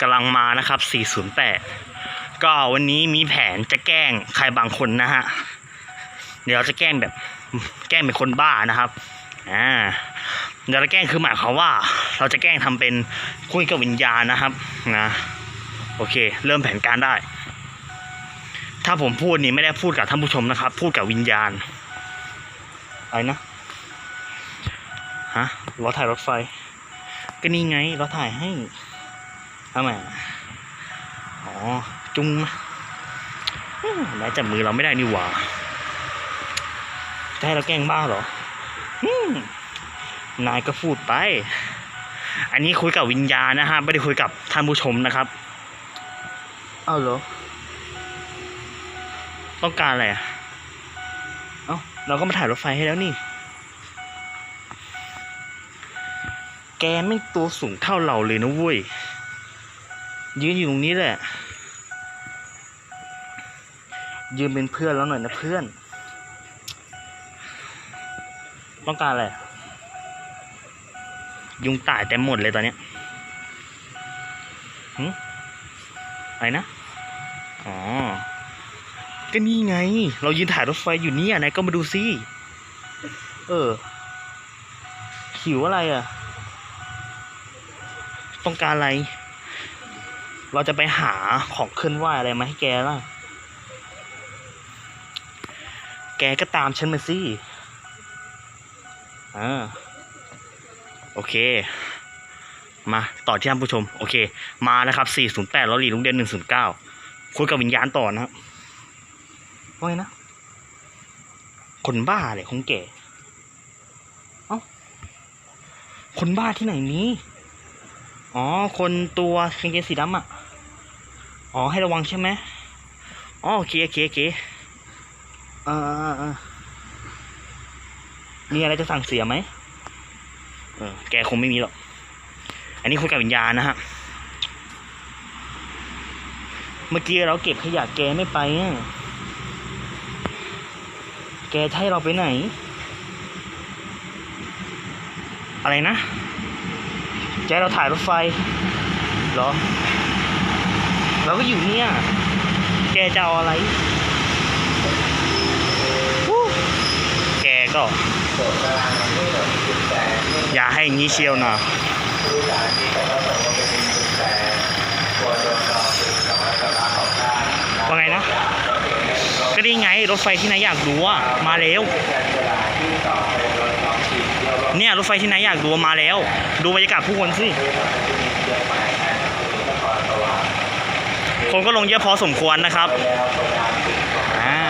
กำลังมานะครับ 408 ก็วันนี้มีแผนจะแกล้งใครบางคนนะฮะ เดี๋ยวเราจะแกล้งแบบแกล้งเป็นคนบ้านะครับ อ่า เดี๋ยวเราแกล้งคือหมายความว่า เราจะแกล้งทำเป็นคุยกับวิญญาณนะครับ นะ โอเค เริ่มแผนการได้ ถ้าผมพูดนี่ไม่ได้พูดกับท่านผู้ชมนะครับ พูดกับวิญญาณ อะไรนะ ฮะ รถถ่ายรถไฟ ก็นี่ไง เราถ่ายให้ ทำไมอะอ๋อ จุงมาอื้อได้จับมือเราไม่ได้นี่หว่าจะให้เราแกล้งบ้าเหรออืมนายก็พูดไป อันนี้คุยกับวิญญาณนะฮะ ไม่ได้คุยกับท่านผู้ชมนะครับ เอาเหรอ ต้องการอะไรอะ เอ้า เราก็มาถ่ายรถไฟให้แล้วนี่ แกไม่งตัวสูงเท่าเราเลยนะเว้ย ยืนอยู่ตรงนี้แหละ ยืนเป็นเพื่อนแล้วหน่อยนะเพื่อน ต้องการอะไร ยุงตายเต็มหมดเลยตอนนี้ยหึอะไรนะ อ๋อ ก็นี่ไง เรายืนถ่ายรถไฟอยู่เนี่ยนายก็มาดูสิ เออ หิวอะไรอะ ต้องการอะไร เราจะไปหาของเคลื่อนไหวอะไรมาให้แกล่ะ แกก็ตามฉันมาสิอ่าโอเค มาต่อที่ท่านผู้ชม โอเค มานะครับ 408แล้วหลีลุงเด่น109 คุยกับวิญญาณต่อนะครับว่าไงนะ คนบ้าเลยคงแก่เอ้าคนบ้าที่ไหนนี้ อ๋อ คนตัวกางเกงสีดำอะ อ๋อให้ระวังใช่ไหมอ๋อโอเคโอเคโอเคเออเออเออมีอะไรจะสั่งเสียไหมเออแกคงไม่มีหรอก อันนี้คุยกับวิญญาณนะฮะ เมื่อกี้เราเก็บขยะแกไม่ไปอะแกจะให้เราไปไหน อะไรนะ แกเราถ่ายรถไฟเหรอ เราก็อยู่เนี่ย แกจะเอาอะไร แกก็ อย่าให้อย่างนี้เชียวนะว่าไงนะ ก็นี่ไงรถไฟที่นายอยากดูอะมาแล้วเนี่ยรถไฟที่นายอยากดูมาแล้ว ดูบรรยากาศผู้คนสิ คนก็ลงเยอะพอสมควรนะครับอ่า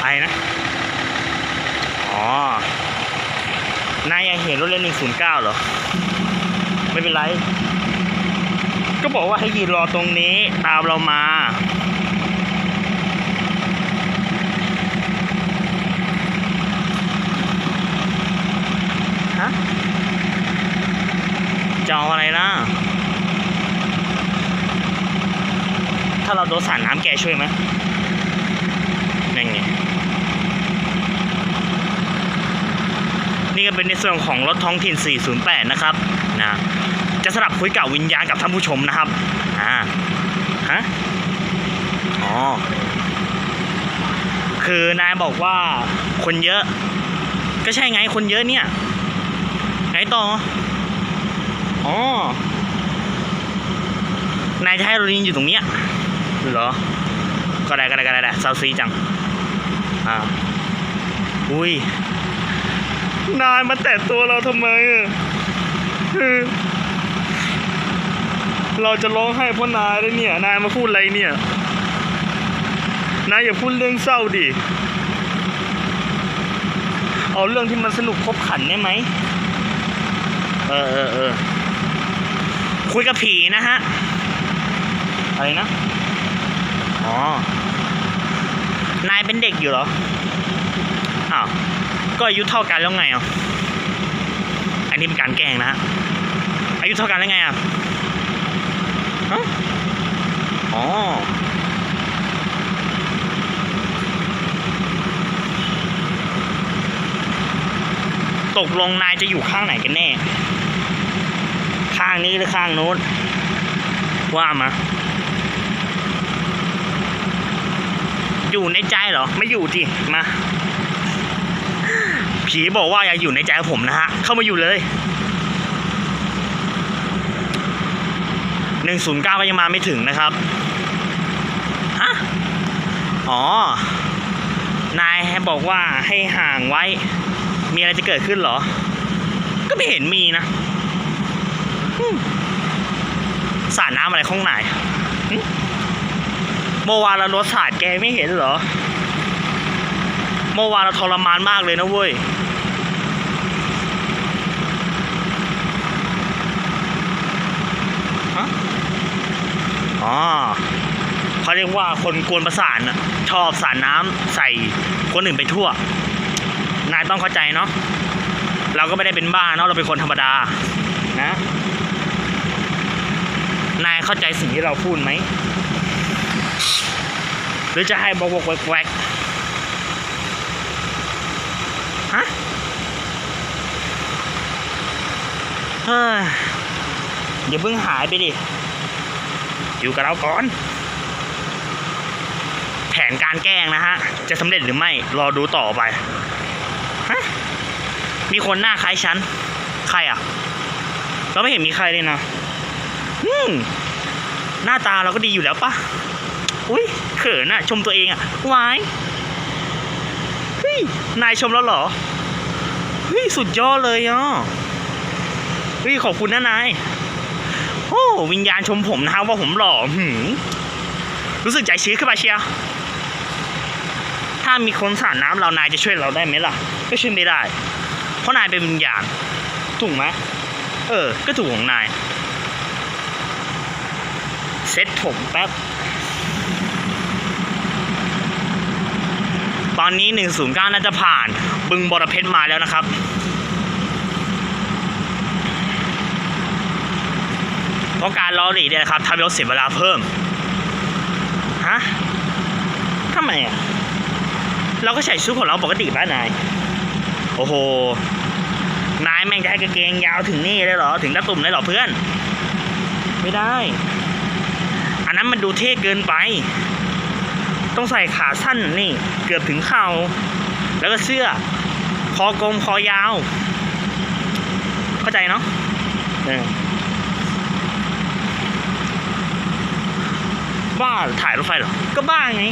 อะไรนะ อ๋อนายยังเห็นรถเล่นหนึ่งศูนย์เก้าเหรอ ไม่เป็นไร ก็บอกว่าให้ยืนรอตรงนี้ตามเรามา ฮะจะเอาอะไรนะถ้าเราโดนสาดน้ำแก ช่วยไหมนั่นไงนี่ก็เป็นในส่วนของรถท้องถิ่น 408 นะครับนะจะสลับคุยกับวิญญาณกับท่านผู้ชมนะครับอ่าฮะอ๋อคือนายบอกว่าคนเยอะ ก็ใช่ไงคนเยอะเนี่ยไงต่ออ๋อนายจะให้เราลินอยู่ตรงเนี้ยเหรอ ก็ได้ก็ได้ก็ได้ได้เซาซีจังอ่าอุ้ยนายมาแตะตัวเราทำไมอะเออเราจะร้องไห้เพราะนายเลยเนี่ย นายมาพูดอะไรเนี่ย นายอย่าพูดเรื่องเศร้าดิ เอาเรื่องที่มันสนุกคบขันได้ไหม เออเออเออคุยกับผีนะฮะ อะไรนะ นายเป็นเด็กอยู่เหรอ อ้าว ก็อายุเท่ากันแล้วไงอะ อันนี้เป็นการแกล้งนะฮะ อายุเท่ากันแล้วไงอะฮะอ๋อตกลงนายจะอยู่ข้างไหนกันแน่ ข้างนี้หรือข้างโน้นว่ามา อยู่ในใจเหรอ ไม่อยู่จิมา ผีบอกว่าอย่าอยู่ในใจผมนะฮะ เข้ามาอยู่เลยหนึ่งศูนย์เก้าก็ยังมาไม่ถึงนะครับ ฮะ อ๋อ นายบอกว่าให้ห่างไว้ มีอะไรจะเกิดขึ้นเหรอ ก็ไม่เห็นมีนะสาดน้ำอะไรข้องไหนห เมื่อวานเรารถสาดแกไม่เห็นเหรอ เมื่อวานเราทรมานมากเลยนะเว้ยฮะอ๋อเขาเรียกว่าคนกวนประสานน่ะชอบสาดน้ำใส่คนอื่นไปทั่ว นายต้องเข้าใจเนาะ เราก็ไม่ได้เป็นบ้าเนาะ เราเป็นคนธรรมดา นะ นายเข้าใจสิ่งที่เราพูดไหม หรือจะให้บอกบอกแวกแวกฮะเฮ้ยอย่าเพิ่งหายไปดิ อยู่กับเราก่อน แผนการแกล้งนะฮะ จะสำเร็จหรือไม่ รอดูต่อไปฮะมีคนหน้าคล้ายฉัน ใครอะ เราไม่เห็นมีใครเลยนะอืมหน้าตาเราก็ดีอยู่แล้วปะอุ้ย เขินอะชมตัวเองอะวายเฮ้ยนายชมแล้วเหรอเฮ้ยสุดยอดเลยอะเฮ้ยขอบคุณนะนายโอ้วิญญาณชมผมนะฮะว่าผมหล่อหืมรู้สึกใจชื้นขึ้นมาเชียวถ้ามีคนสาดน้ำเรานายจะช่วยเราได้ไหมล่ะ ก็ช่วยไม่ได้ เพราะนายเป็นวิญญาณถูกไหมเออ ก็ถูกของนาย เซ็ตผมแป๊บ อนนี้ 109 น่าจะผ่านบึงบรเพชรมาแล้วนะครับเพราะการล้อหลีเนี่ยนะครับทำให้รถเสียเวลาเพิ่มฮะทำไมอะเราก็ใส่ชุดของเราปกติป่ะนาย โอ้โห นายแม่งจะให้กางเกงยาวถึงนี่เลยเหรอ ถึงตะตุ่มเลยเหรอเพื่อน ไม่ได้ อันนั้นมันดูเท่เกินไป ต้องใส่ขาสั้นนี่ กือบถึงเข่า แล้วก็เสื้อ คอกลมคอยาว เข้าใจเนาะเออบ้าถ่ายรถไฟเหรอ ก็บ้าไง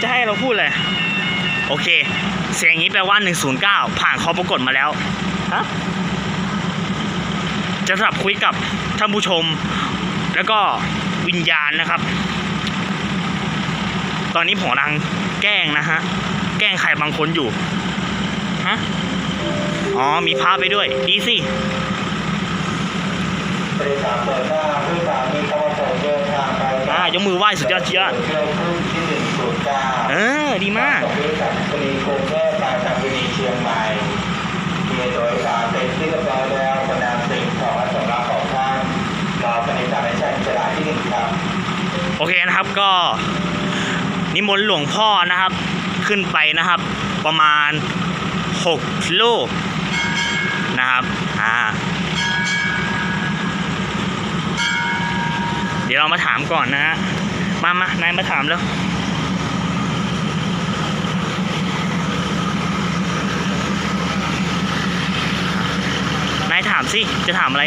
จะให้เราพูดเลย โอเค เสียงนี้แปลว่า 109 ผ่านคอปรากฏมาแล้วฮะจะสำหรับคุยกับท่านผู้ชม แล้วก็วิญญาณนะครับ ตอนนี้ผมกำลังแกล้งนะฮะ แกล้งใครบางคนอยู่ ฮะ อ๋อ มีภาพไปด้วย ดีสิบริษังเดินทางไปอ่ายกมือไหว้สุดยอดเชียเที่ยวพุ่งที่หนึ่งศูนย์เออ ดีมากโอเคนะครับก็ นิมนต์หลวงพ่อนะครับ ขึ้นไปนะครับ ประมาณ 6 ลูกนะครับอ่าเดี๋ยวเรามาถามก่อนนะฮะมามานายมาถามแล้วนายถามสิจะถามอะไร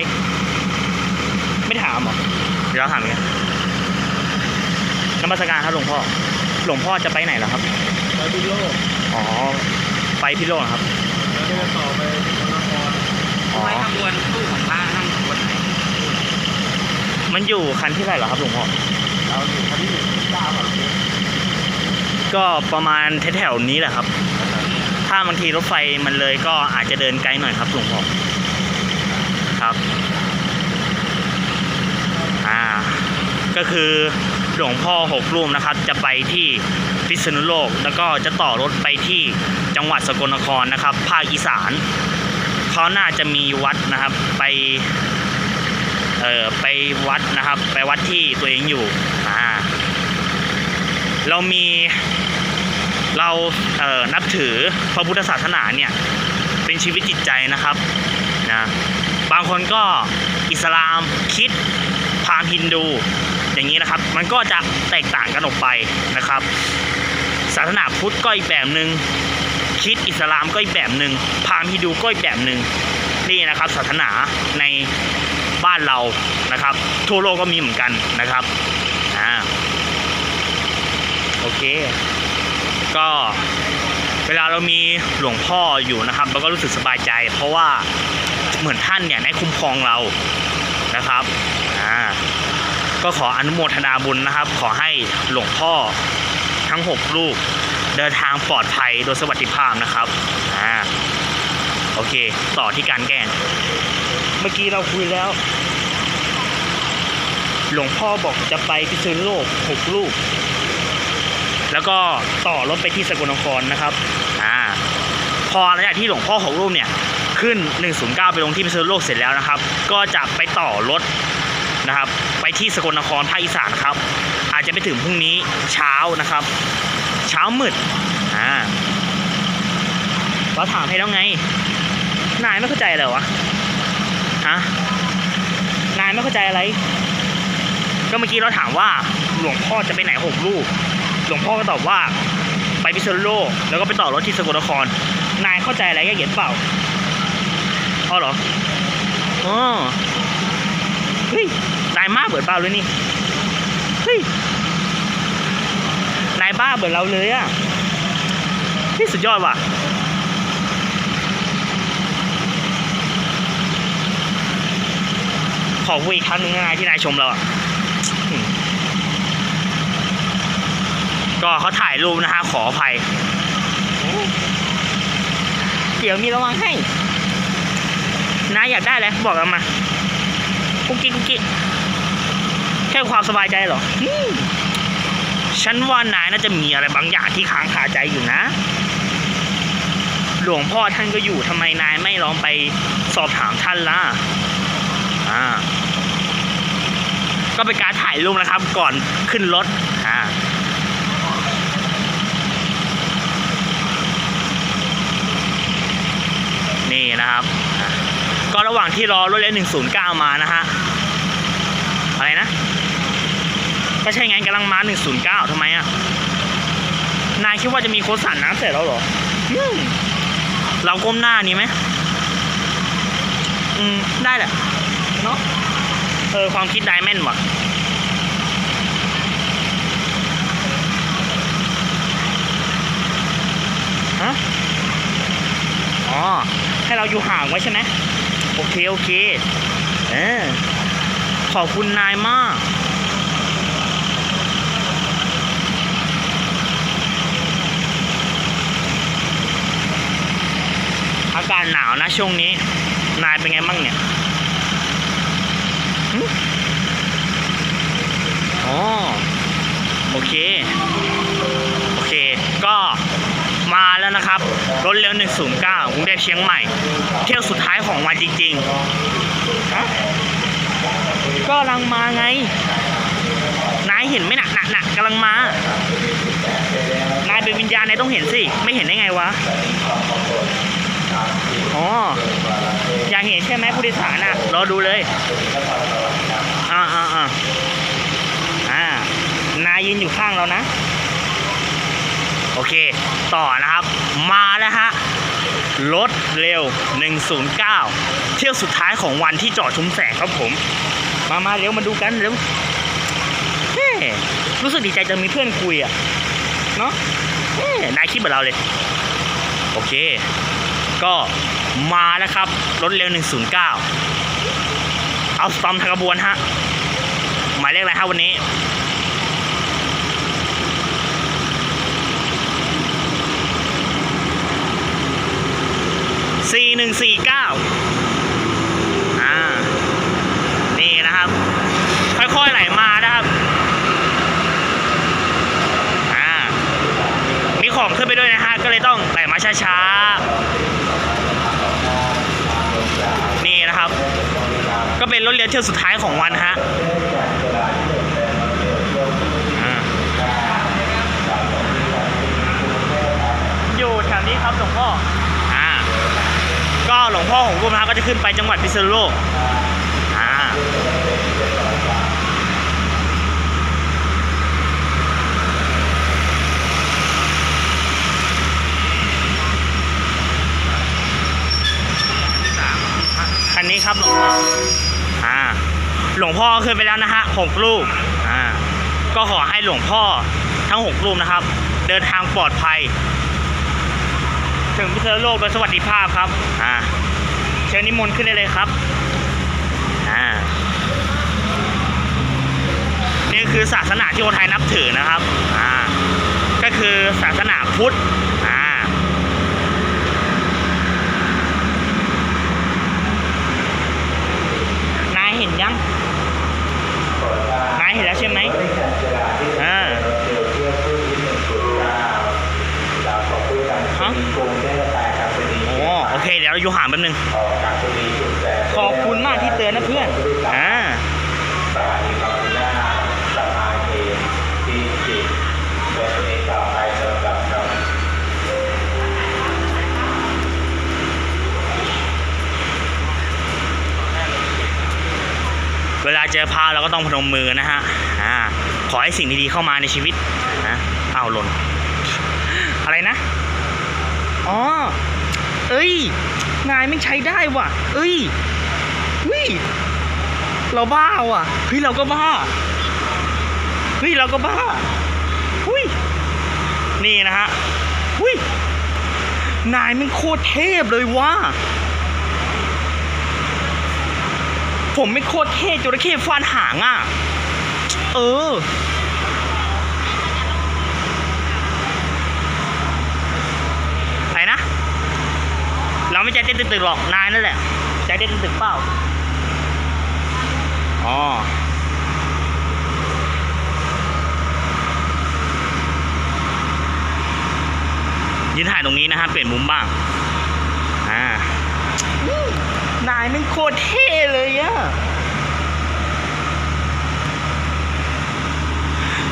ไม่ถามหรอเดี๋ยวเราถามกันนมัสการครับหลวงพ่อ หลวงพ่อจะไปไหนเหรอครับ ไปพิโลกอ๋อ ไปพิโลกเหรอครับ แล้วก็จะต่อไปนครนครอ๋อ ไปขบวนตู้ของพระนั่งขบวนไหนมันอยู่คันที่เท่าไหร่เหรอครับหลวงพ่อ เราอยู่คันที่หนึ่งเก้าครับก็ประมาณแถวๆนี้แหละครับ ถ้าบางทีรถไฟมันเลยก็อาจจะเดินไกลหน่อยครับหลวงพ่อ ครับ อ่า ก็คือ หลวงพ่อหกรูปนะครับ จะไปที่พิษณุโลก แล้วก็จะต่อรถไปที่จังหวัดสกลนครนะครับ ภาคอีสานเขาน่าจะมีวัดนะครับไปเอ่อไปวัดนะครับ ไปวัดที่ตัวเองอยู่อ่าเรามีเราเราเอ่อนับถือพระพุทธศาสนาเนี่ยเป็นชีวิตจิตใจนะครับนะบางคนก็อิสลามคิดพราหมณ์ฮินดู อย่างนี้นะครับ มันก็จะแตกต่างกันออกไปนะครับศาสนาพุทธก็อีกแบบหนึ่งคิดอิสลามก็อีกแบบหนึ่งพราหมณ์ฮิดูก็อีกแบบหนึ่งนี่นะครับศาสนาในบ้านเรานะครับ ทั่วโลกก็มีเหมือนกันนะครับอ่าโอเค ก็เวลาเรามีหลวงพ่ออยู่นะครับเราก็รู้สึกสบายใจ เพราะว่าเหมือนท่านเนี่ยได้คุ้มครองเรานะครับอ่า ก็ขออนุโมทนาบุญนะครับ ขอให้หลวงพ่อทั้ง 6 ลูก เดินทางปลอดภัยโดยสวัสดิภาพนะครับอ่าโอเค ต่อที่การแกล้งเมื่อกี้เราคุยแล้ว หลวงพ่อบอกจะไปพิษณุโลกหกลูก แล้วก็ต่อรถไปที่สกลนครนะครับอ่าพอหลังจากที่หลวงพ่อของรูปเนี่ยขึ้น 109 ไปลงที่พิษณุโลกเสร็จแล้วนะครับ ก็จะไปต่อรถนะครับ ที่สกลนครภาคอีสานครับ อาจจะไปถึงพรุ่งนี้เช้านะครับ เช้ามืดอ่าเราถามให้แล้วไง นายไม่เข้าใจอะไรวะฮะนายไม่เข้าใจอะไร ก็เมื่อกี้เราถามว่าหลวงพ่อจะไปไหนหกลูก หลวงพ่อก็ตอบว่า ไปพิษณุโลกแล้วก็ไปต่อรถที่สกลนคร นายเข้าใจอะไรแกเห็นเปล่าอ๋อเหรออ๋อเฮ้ย นายมาเหมือนเปล่าเลยนี่ เฮ้ย นายบ้าเหมือนเราเลยอะที่สุดยอดว่ะขอพูดอีกครั้งหนึ่งนะนายที่นายชมเราอะก็เขาถ่ายรูปนะฮะขออภัย เดี๋ยวมีระวังให้นายอยากได้อะไรบอกกันมากุ๊กกิ๊กกุ๊กกิ๊ก แค่ความสบายใจเหรอฉันว่านายน่าจะมีอะไรบางอย่างที่ค้างคาใจอยู่นะ หลวงพ่อท่านก็อยู่ทำไมนายไม่ลองไปสอบถามท่านล่ะอ่าก็เป็นการถ่ายรูปนะครับ ก่อนขึ้นรถอ่านี่นะครับ ก็ระหว่างที่รอรถเลน109 มานะฮะ อะไรนะ ก็ใช่ไงกำลังมา 109ทำไมอะ นายคิดว่าจะมีโค้ดสั่นน้ำเสร็จแล้วเหรออืมเราก้มหน้านี้ไหม อืม ได้แหละ เนาะเออ ความคิดไดแม่นว่ะฮะอ๋อ ให้เราอยู่ห่างไว้ใช่ไหมโอเค โอเค เออ ขอบคุณนายมาก อากาศหนาวนะช่วงนี้ นายเป็นไงบ้างเนี่ยหึอ๋อโอเค โอเค ก็มาแล้วนะครับ รถเร็ว 109กรุงเทพเชียงใหม่ เที่ยวสุดท้ายของวันจริงๆ ก็กำลังมาไง นายเห็นไหมหนักหนักหนักกำลังมา นายเป็นวิญญาณนายต้องเห็นสิ ไม่เห็นได้ไงวะ อ๋อ อยากเห็นใช่ไหมผู้โดยสารอะ รอดูเลย อ่าอ่าอ่าอ่า นายยืนอยู่ข้างเรานะ โอเค ต่อนะครับ มาแล้วฮะรถเร็ว 109 เที่ยวสุดท้ายของวันที่จอดชุมแสงครับผม มามาเร็วมาดูกันเร็วรู้สึกดีใจจะมีเพื่อนคุยอะ เนาะนายคิดแบบเราเลย โอเค ก็มาแล้วครับ รถเร็ว 109 เอาสตอมทางกระบวนฮะ หมายเลขอะไรฮะวันนี้สี่หนึ่งสี่เก้า นี่นะครับ ค่อยๆไหลมานะครับ อ่า มี ของขึ้นไปด้วยนะฮะก็เลยต้องไหลมาช้าๆ นี่นะครับ ก็เป็นรถเลี้ยวเที่ยวสุดท้ายของวันฮะอ่าครับหลวงพ่อ อ่า ก็หลวงพ่อของรูปนะครับก็จะขึ้นไปจังหวัดพิษณุโลก อ่า ครับหลวงพ่ออ่าหลวงพ่อขึ้นไปแล้วนะฮะหกรูปอ่าก็ขอให้หลวงพ่อทั้งหกรูปนะครับ เดินทางปลอดภัย ถึงพิษณุโลกโดยสวัสดิภาพครับอ่าเชิญนิมนต์ขึ้นได้เลยครับอ่านี่คือศาสนาที่คนไทยนับถือนะครับอ่าก็คือศาสนาพุทธ อ่า นาย เห็นยังนายเห็นแล้วใช่ไหมอ่าฮะอ๋อโอเค เดี๋ยวเราอยู่ห่างแป๊บนึง ขอบคุณมากที่เตือนนะเพื่อน อ่า วลาเจอพาเราก็ต้องพนมมือนะฮะอ่าขอให้สิ่งดีๆเข้ามาในชีวิตนะอ้าวหล่นอะไรนะอ๋อเอ้ยนายไม่ใช้ได้ว่ะ เอ้ยเฮ้ยเราบ้าว่ะเฮ้ยเราก็บ้าเฮ้ยเราก็บ้าหุ้ยนี่นะฮะหุ้ยนายมันโคตรเทพเลยว่ะ ผมไม่โคตรเท่จระเข้ฟานหางอะ เออ ไหนนะ เราไม่ใจเต้นตึกหรอก นายนั่นแหละ ใจเต้นตึกเปล่า อ๋อยืนถ่ายตรงนี้นะฮะ เปลี่ยนมุมบ้าง อ่า นายมันโคตรเท่เลยอะ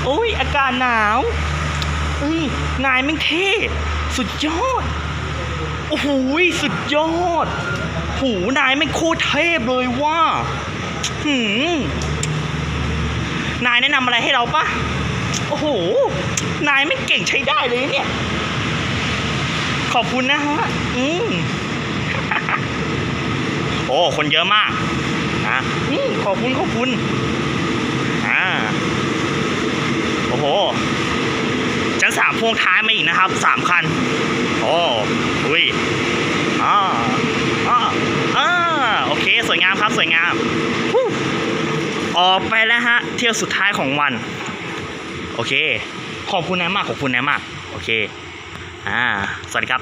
โอ้ยอากาศหนาวเอ้ยนายมันเท่ สุดยอด โอ้โหสุดยอด หูนายมันโคตรเทพเลยว่าหืมนายแนะนำอะไรให้เราปะโอ้โห นายไม่เก่งใช้ได้เลยเนี่ย ขอบคุณนะฮะ อืม โอ้ คนเยอะมากนะอืมขอบคุณขอบคุณอ่าโอ้โหชั้นสามพ่วงท้ายมาอีกนะครับสามคัน โอ้อุ้ยอ่าอ่าอ่าโอเค สวยงามครับสวยงามฮู้ออกไปแล้วฮะ เที่ยวสุดท้ายของวัน โอเค ขอบคุณนายมากขอบคุณนายมาก โอเค อ่า สวัสดีครับ